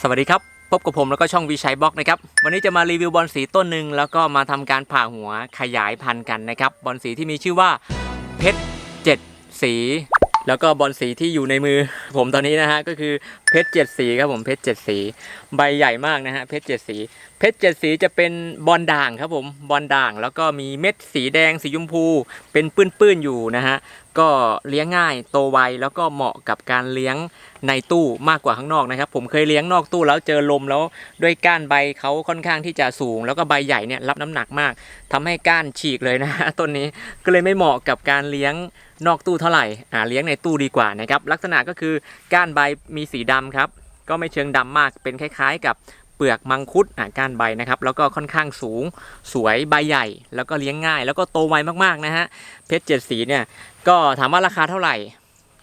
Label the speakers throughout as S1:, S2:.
S1: สวัสดีครับ พบกับผมแล้วก็ช่องวีชัยบล็อกนะครับ วันนี้จะมารีวิวบอลสีต้นหนึ่งแล้วก็มาทำการผ่าหัวขยายพันธุ์กันนะครับ บอลสีที่มีชื่อว่าเพชรเจ็ดสี แล้วก็บอลสีที่อยู่ในมือ ผมตอนนี้นะฮะก็คือเพชรเจ็ดสีครับผมเพชรเจ็ดสี ใบใหญ่มากนะฮะเพชรเจ็ดสี เพชรเจ็ดสีจะเป็นบอลด่างครับผมบอลด่าง แล้วก็มีเม็ดสีแดงสีชมพู เป็นปื้นๆอยู่นะฮะก็เลี้ยงง่ายโตไวแล้วก็เหมาะกับการเลี้ยงในตู้มากกว่าข้างนอกนะครับ ผมเคยเลี้ยงนอกตู้แล้วเจอลมแล้วด้วยก้านใบเขาค่อนข้างที่จะสูง แล้วก็ใบใหญ่เนี่ยรับน้ำหนักมากทำให้ก้านฉีกเลยนะต้นนี้ก็เลยไม่เหมาะกับการเลี้ยง นอกตู้เท่าไหร่อ่าเลี้ยงในตู้ดีกว่านะครับลักษณะก็คือก้านใบมีสีดำครับก็ไม่เชิงดำมากเป็นคล้าย ๆ กับเปลือกมังคุดอ่าก้านใบนะครับแล้วก็ค่อนข้างสูงสวยใบใหญ่ แล้วก็เลี้ยงง่าย แล้วก็โตไวมากๆนะฮะเพชรเจ็ดสีเนี่ยก็ถามว่าราคาเท่าไหร่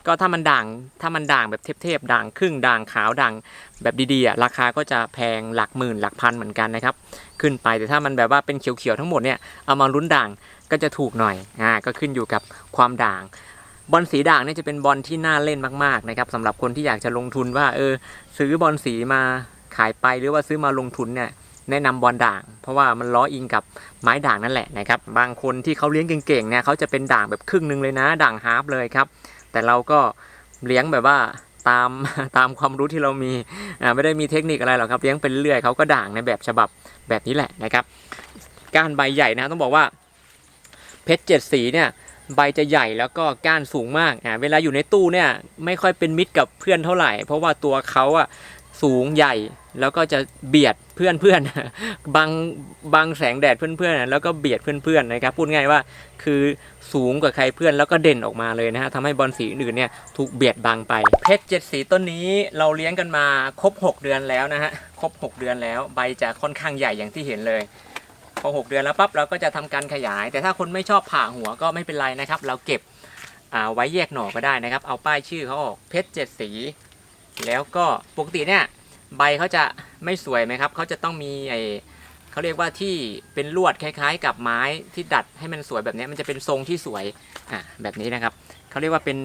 S1: ก็ถ้ามันด่างถ้ามันด่างแบบเทพๆด่างครึ่งด่างขาวด่างแบบดีๆอะราคาก็จะแพงหลักหมื่นหลักพันเหมือนกันนะครับขึ้นไปแต่ถ้ามันแบบว่าเป็นเขียวๆทั้งหมดเนี่ยเอามาลุ้นด่าง ก็จะถูกหน่อยอ่าก็ขึ้นอยู่กับความด่าง บอลสีด่างเนี่ยจะเป็นบอลที่น่าเล่นมากๆนะครับสำหรับคนที่อยากจะลงทุนว่าเออซื้อบอลสีมาขายไปหรือว่าซื้อมาลงทุนเนี่ยแนะนำบอลด่าง เพราะว่ามันล้ออิงกับไม้ด่างนั่นแหละนะครับบางคนที่เขาเลี้ยงเก่งๆเนี่ยเขาจะเป็นด่างแบบครึ่งหนึงเลยนะ ด่างฮาร์ฟเลยครับ แต่เราก็เลี้ยงแบบว่าตามตามความรู้ที่เรามีอ่าไม่ได้มีเทคนิคอะไรหรอกครับเลี้ยงเป็นเรื่อยเขาก็ด่างในแบบฉบับแบบนี้แหละนะครับก้านใบใหญ่นะต้องบอกว่า เพชรเจ็ดสีเนี่ยใบจะใหญ่แล้วก็ก้านสูงมากอ่าเวลาอยู่ในตู้เนี่ยไม่ค่อยเป็นมิตรกับเพื่อนเท่าไหร่ เพราะว่าตัวเขาอะสูงใหญ่แล้วก็จะเบียดเพื่อนเพื่อนบังบังแสงแดดเพื่อนเพื่อนแล้วก็เบียดเพื่อนเพื่อนนะครับพูดง่ายว่าคือสูงกว่าใครเพื่อนแล้วก็เด่นออกมาเลยนะฮะทำให้บอลสีอื่นเนี่ยถูกเบียดบังไปเพชรเจ็ดสีต้นนี้เราเลี้ยงกันมาครบ 6 เดือนแล้วนะฮะครบ 6 เดือนแล้วใบจะค่อนข้างใหญ่อย่างที่เห็นเลย พอ 6 เดือนแล้วปั๊บเราก็จะทำการขยาย แต่ถ้าคนไม่ชอบผ่าหัวก็ไม่เป็นไรนะครับ เราเก็บไว้แยกหน่อก็ได้นะครับ เอาป้ายชื่อเขาออกเพชรเจ็ดสี แล้วก็ปกติเนี่ยใบเขาจะไม่สวยไหมครับเขาจะต้องมีไอเขาเรียกว่าที่เป็นลวดคล้ายๆ กับไม้ที่ดัดให้มันสวยแบบนี้มันจะเป็นทรงที่สวยอะแบบนี้นะครับเขาเรียกว่าเป็น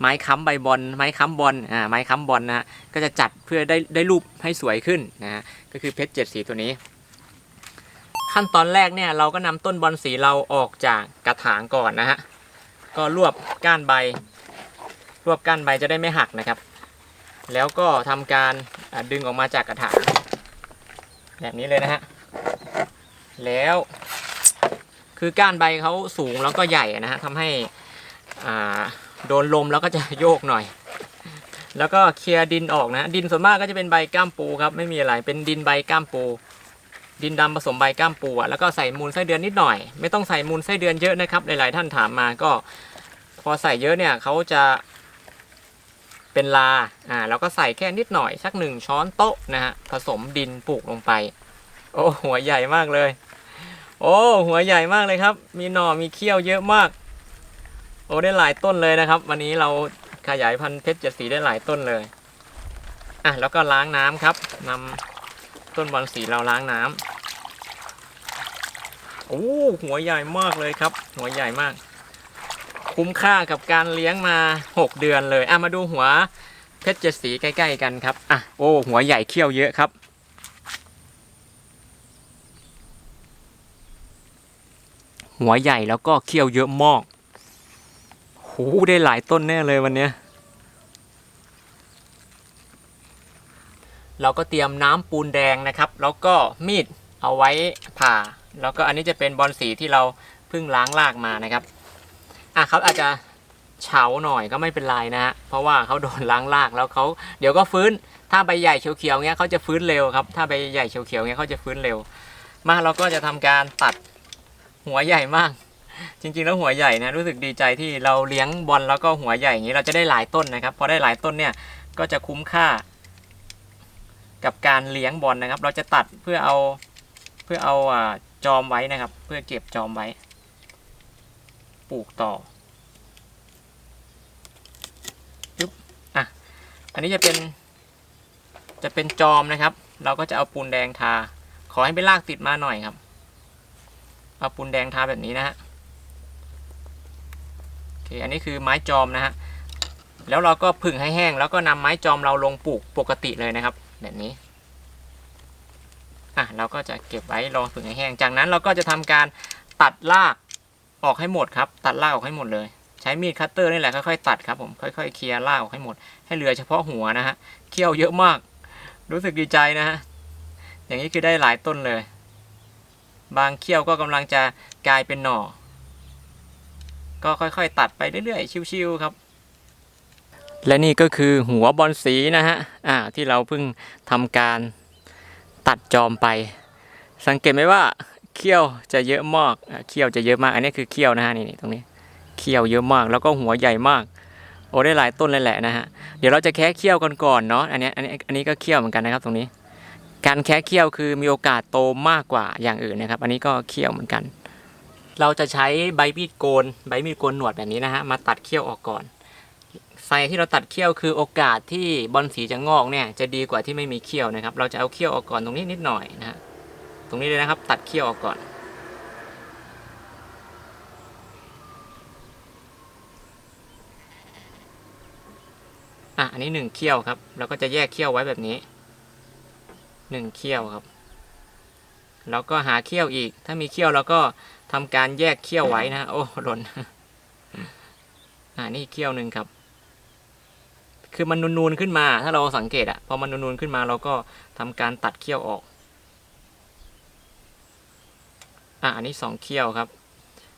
S1: ไม้ค้ำใบบอลไม้ค้ำบอลอ่าไม้ค้ำบอลนะฮะก็จะจัดเพื่อได้ได้รูปให้สวยขึ้นนะฮะก็คือเพชรเจ็ดสีตัวนี้ ขั้นตอนแรกเนี่ยเราก็นำต้นบอลสีเราออกจากกระถางก่อนนะฮะก็รวบก้านใบ รวบก้านใบจะได้ไม่หักนะครับ แล้วก็ทำการดึงออกมาจากกระถางแบบนี้เลยนะฮะแล้วคือก้านใบเขาสูงแล้วก็ใหญ่นะฮะทำให้อ่าโดนลมแล้วก็จะโยกหน่อย แล้วก็เคลียร์ดินออกนะ ดินส่วนมากก็จะเป็นใบก้ามปูครับ ไม่มีอะไร เป็นดินใบก้ามปู ดินดำผสมใบก้ามปูแล้วก็ใส่มูลไส้เดือนนิดหน่อย ไม่ต้องใส่มูลไส้เดือนเยอะนะครับ หลายๆท่านถามมาก็พอใส่เยอะเนี่ยเขาจะเป็นลาอ่าแล้วก็ใส่แค่นิดหน่อยสักหนึ่งช้อนโต๊ะนะฮะผสมดินปลูกลงไป โอ้หัวใหญ่มากเลย โอ้หัวใหญ่มากเลยครับ มีหน่อมีเขี้ยวเยอะมาก โอ้ได้หลายต้นเลยนะครับ วันนี้เราขยายพันธุ์เพชรเจ็ดสีได้หลายต้นเลยอะแล้วก็ล้างน้ำครับนำ ต้นบอลสีเราล้างน้ำโอ้หัวใหญ่มากเลยครับ หัวใหญ่มาก คุ้มค่ากับการเลี้ยงมา 6 เดือนเลยอะมาดูหัวเพชรเจ็ดสีใกล้ๆกันครับอะโอ้หัวใหญ่เขี้ยวเยอะครับหัวใหญ่แล้วก็เขี้ยวเยอะมากโหได้หลายต้นแน่เลยวันเนี้ย เราก็เตรียมน้ำปูนแดงนะครับ แล้วก็มีดเอาไว้ผ่า แล้วก็อันนี้จะเป็นบอลสีที่เราเพิ่งล้างลากมานะครับอะเขาอาจจะเฉาหน่อยก็ไม่เป็นไรนะฮะเพราะว่าเขาโดนล้างลากแล้วเขาเดี๋ยวก็ฟื้นถ้าใบใหญ่เขียวๆเงี้ยเขาจะฟื้นเร็วครับ ถ้าใบใหญ่เขียวๆเงี้ยเขาจะฟื้นเร็ว มาเราก็จะทำการตัดหัวใหญ่มาก จริงๆแล้วหัวใหญ่นะรู้สึกดีใจที่เราเลี้ยงบอลแล้วก็หัวใหญ่อย่างนี้เราจะได้หลายต้นนะครับพอได้หลายต้นเนี่ยก็จะคุ้มค่า กับการเลี้ยงบอลนะครับ เราจะตัดเพื่อเอาเพื่อเอาอ่าจอมไว้นะครับ เพื่อเก็บจอมไว้ ปลูกต่อยึบอะอันนี้จะเป็น จะเป็นจอมนะครับ เราก็จะเอาปูนแดงทา ขอให้เป็นรากติดมาหน่อยครับ เอาปูนแดงทาแบบนี้นะฮะโอเคอันนี้คือไม้จอมนะฮะแล้วเราก็ผึ่งให้แห้ง แล้วก็นำไม้จอมเราลงปลูกปกติเลยนะครับ แบบนี้อะเราก็จะเก็บไว้รอผึ่งให้แห้ง จากนั้นเราก็จะทำการตัดรากออกให้หมดครับ ตัดรากออกให้หมดเลย ใช้มีดคัตเตอร์นี่แหละค่อยๆตัดครับผมค่อยๆเคลียร์รากออกให้หมด ให้เหลือเฉพาะหัวนะฮะเคี่ยวเยอะมาก รู้สึกดีใจนะฮะอย่างนี้คือได้หลายต้นเลย บางเคี่ยวก็กำลังจะกลายเป็นหน่อ ก็ค่อยๆ ตัดไปเรื่อยๆ ชิวๆครับ และนี่ก็คือหัวบอลสีนะฮะอ่าที่เราเพิ่งทำการตัดจอมไป สังเกตไหมว่าเขี้ยวจะเยอะมากเขี้ยวจะเยอะมาก อันนี้คือเขี้ยวนะฮะนี่นี่ตรงนี้เขี้ยวเยอะมาก แล้วก็หัวใหญ่มาก โอ้ได้หลายต้นเลยแหละนะฮะเดี๋ยวเราจะแค่เขี้ยวกันก่อนเนาะอันนี้อันนี้อันนี้ก็เขี้ยวเหมือนกันนะครับตรงนี้ การแค่เขี้ยวคือมีโอกาสโตมากกว่าอย่างอื่นนะครับ อันนี้ก็เขี้ยวเหมือนกัน เราจะใช้ใบมีดโกนใบมีดโกนหนวดแบบนี้นะฮะมาตัดเขี้ยวออกก่อน ไซที่เราตัดเขี้ยวคือโอกาสที่บอลสีจะงอกเนี่ยจะดีกว่าที่ไม่มีเขี้ยวนะครับ เราจะเอาเขี้ยวออกก่อนตรงนี้นิดหน่อยนะฮะตรงนี้เลยนะครับตัดเขี้ยวออกก่อน อะอันนี้หนึ่งเขี้ยวครับเราก็จะแยกเขี้ยวไว้แบบนี้หนึ่งเขี้ยวครับแล้วก็หาเขี้ยวอีก ถ้ามีเขี้ยวเราก็ทำการแยกเขี้ยวไว้นะฮะโอ้หล่นอ่านี่เขี้ยวหนึ่งครับ คือมันนูนๆขึ้นมา ถ้าเราสังเกตอะพอมันนูนๆขึ้นมาเราก็ทำการตัดเขี้ยวออกอะอันนี้สองเขี้ยวครับ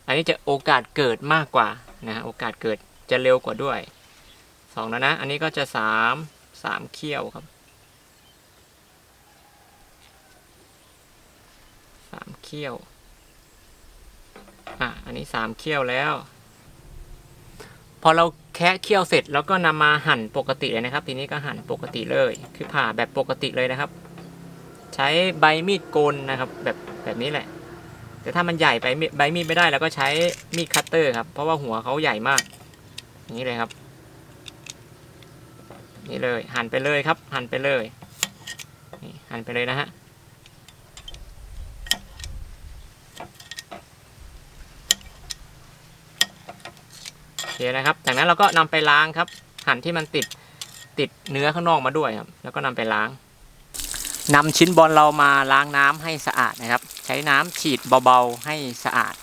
S1: อันนี้จะโอกาสเกิดมากกว่านะฮะโอกาสเกิดจะเร็วกว่าด้วยสองแล้วนะ อันนี้ก็จะสามสามเขี้ยวครับสามเขี้ยวอะอันนี้สามเขี้ยวแล้ว พอเราแคะเคี่ยวเสร็จแล้วก็นำมาหั่นปกติเลยนะครับ ทีนี้ก็หั่นปกติเลย คือผ่าแบบปกติเลยนะครับ ใช้ใบมีดโกนนะครับ แบบแบบนี้แหละ แต่ถ้ามันใหญ่ไปใบมีดไม่ได้เราก็ใช้มีดคัตเตอร์ครับ เพราะว่าหัวเขาใหญ่มากอย่างนี้เลยครับ นี่เลยหั่นไปเลยครับ หั่นไปเลยหั่นไปเลยนะฮะ เคนะครับ จากนั้นเราก็นำไปล้างครับ หั่นที่มันติดติดเนื้อข้างนอกมาด้วยครับ แล้วก็นำไปล้างนำชิ้นบอลเรามาล้างน้ำให้สะอาดนะครับ ใช้น้ำฉีดเบาๆให้สะอาด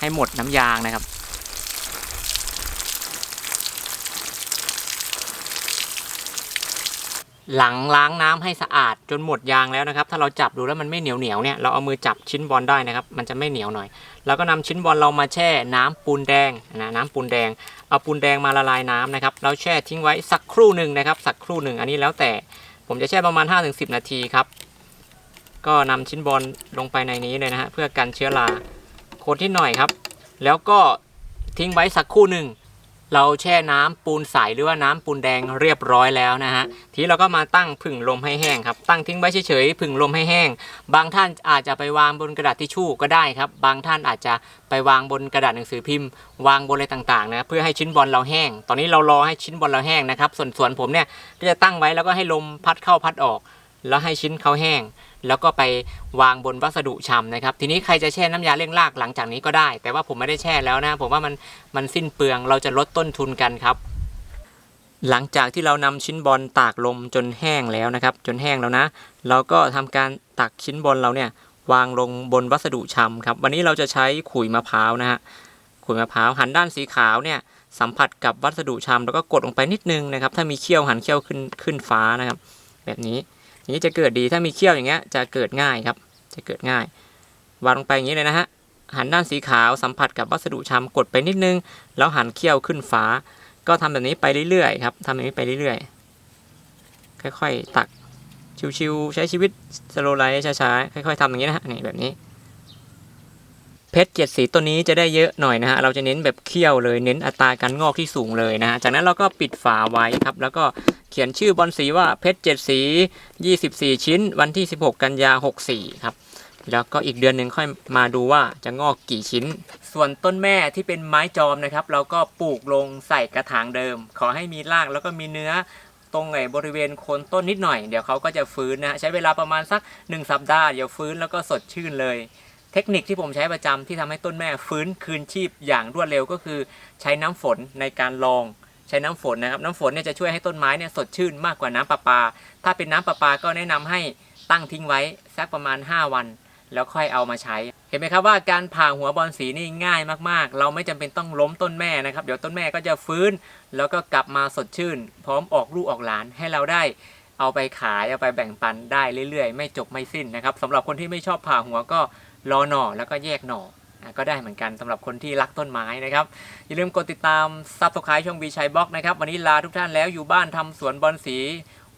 S1: ให้หมดน้ำยางนะครับ หลังล้างน้ำให้สะอาดจนหมดยางแล้วนะครับ ถ้าเราจับดูแล้วมันไม่เหนียวเหนียวเนี่ยเราเอามือจับชิ้นบอลได้นะครับ มันจะไม่เหนียวหน่อย แล้วก็นำชิ้นบอลเรามาแช่น้ำปูนแดงนะน้ำปูนแดง เอาปูนแดงมาละลายน้ำนะครับแล้วแช่ทิ้งไว้สักครู่หนึ่งนะครับ สักครู่หนึ่งอันนี้แล้วแต่ผมจะแช่ประมาณ 5-10 นาทีครับ ก็นำชิ้นบอลลงไปในนี้เลยนะฮะเพื่อกันเชื้อราคนที่หน่อยครับ แล้วก็ทิ้งไว้สักครู่หนึ่ง เราแช่น้ำปูนใสหรือว่าน้ำปูนแดงเรียบร้อยแล้วนะฮะทีเราก็มาตั้งผึ่งลมให้แห้งครับ ตั้งทิ้งไว้เฉยๆผึ่งลมให้แห้ง บางท่านอาจจะไปวางบนกระดาษทิชชู่ก็ได้ครับ บางท่านอาจจะไปวางบนกระดาษหนังสือพิมพ์ วางบนอะไรต่างๆนะเพื่อให้ชิ้นบอลเราแห้ง ตอนนี้เรารอให้ชิ้นบอลเราแห้งนะครับ ส่วนส่วนผมเนี่ยก็จะตั้งไว้แล้วก็ให้ลมพัดเข้าพัดออก แล้วให้ชิ้นเขาแห้ง แล้วก็ไปวางบนวัสดุฉ่ำนะครับ ทีนี้ใครจะแช่น้ำยาเร่งรากหลังจากนี้ก็ได้ แต่ว่าผมไม่ได้แช่แล้วนะ ผมว่ามันมันสิ้นเปลืองเราจะลดต้นทุนกันครับ หลังจากที่เรานำชิ้นบอลตากลมจนแห้งแล้วนะครับ จนแห้งแล้วนะ เราก็ทำการตักชิ้นบอลเราเนี่ยวางลงบนวัสดุฉ่ำครับ วันนี้เราจะใช้ขุยมะพร้าวนะฮะขุยมะพร้าวหันด้านสีขาวเนี่ยสัมผัสกับวัสดุฉ่ำแล้วก็กดลงไปนิดนึงนะครับ ถ้ามีเขี้ยวหันเขี้ยวขึ้นขึ้นฟ้านะครับ แบบนี้ นี้จะเกิดดีถ้ามีเขี้ยวอย่างเงี้ยจะเกิดง่ายครับ จะเกิดง่าย วางลงไปอย่างนี้เลยนะฮะหันด้านสีขาวสัมผัสกับวัสดุช้ำกดไปนิดนึง แล้วหันเขี้ยวขึ้นฟ้า ก็ทำแบบนี้ไปเรื่อยๆครับทำแบบนี้ไปเรื่อยๆ ค่อยๆ ตักชิวๆใช้ชีวิตสโลไลท์ช้าๆค่อยๆทำอย่างนี้นะฮะนี่แบบนี้ เพชรเจ็ดสีตัวนี้จะได้เยอะหน่อยนะฮะเราจะเน้นแบบเคี่ยวเลยเน้นอัตราการงอกที่สูงเลยนะฮะจากนั้นเราก็ปิดฝาไว้ครับ แล้วก็เขียนชื่อบอลสีว่าเพชรเจ็ดสี 24 ชิ้น วันที่ 16 กันยา 64 ครับแล้วก็อีกเดือนหนึ่งค่อยมาดูว่าจะงอกกี่ชิ้น ส่วนต้นแม่ที่เป็นไม้จอมนะครับ เราก็ปลูกลงใส่กระถางเดิม ขอให้มีรากแล้วก็มีเนื้อตรงไอ้บริเวณโคนต้นนิดหน่อย เดี๋ยวเขาก็จะฟื้นนะฮะใช้เวลาประมาณสัก 1 สัปดาห์เดี๋ยวฟื้นแล้วก็สดชื่นเลย เทคนิคที่ผมใช้ประจำที่ทำให้ต้นแม่ฟื้นคืนชีพอย่างรวดเร็วก็คือ ใช้น้ำฝนในการรองใช้น้ำฝนนะครับ น้ำฝนเนี่ยจะช่วยให้ต้นไม้เนี่ยสดชื่นมากกว่าน้ำประปา ถ้าเป็นน้ำประปาก็แนะนำให้ตั้งทิ้งไว้สักประมาณ 5 วัน แล้วค่อยเอามาใช้ เห็นไหมครับว่าการผ่าหัวบอลสีนี่ง่ายมากๆ เราไม่จำเป็นต้องล้มต้นแม่นะครับ เดี๋ยวต้นแม่ก็จะฟื้น แล้วก็กลับมาสดชื่น พร้อมออกลูกออกหลานให้เราได้เอาไปขายเอาไปแบ่งปันได้เรื่อยๆ ไม่จบไม่สิ้นนะครับสำหรับคนที่ไม่ชอบผ่าหัวก็ รอหน่อแล้วก็แยกหน่อก็ได้เหมือนกันสำหรับคนที่รักต้นไม้นะครับ อย่าลืมกดติดตามซับสไครต์ช่องบีชัยบล็อกนะครับวันนี้ลาทุกท่านแล้วอยู่บ้านทำสวนบอลสี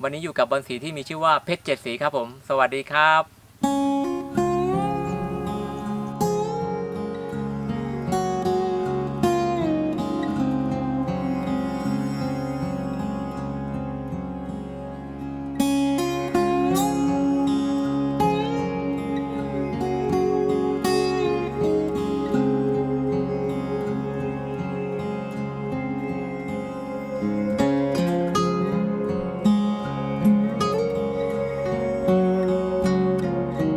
S1: วันนี้อยู่กับบอลสีที่มีชื่อว่าเพชรเจ็ดสีครับผม สวัสดีครับ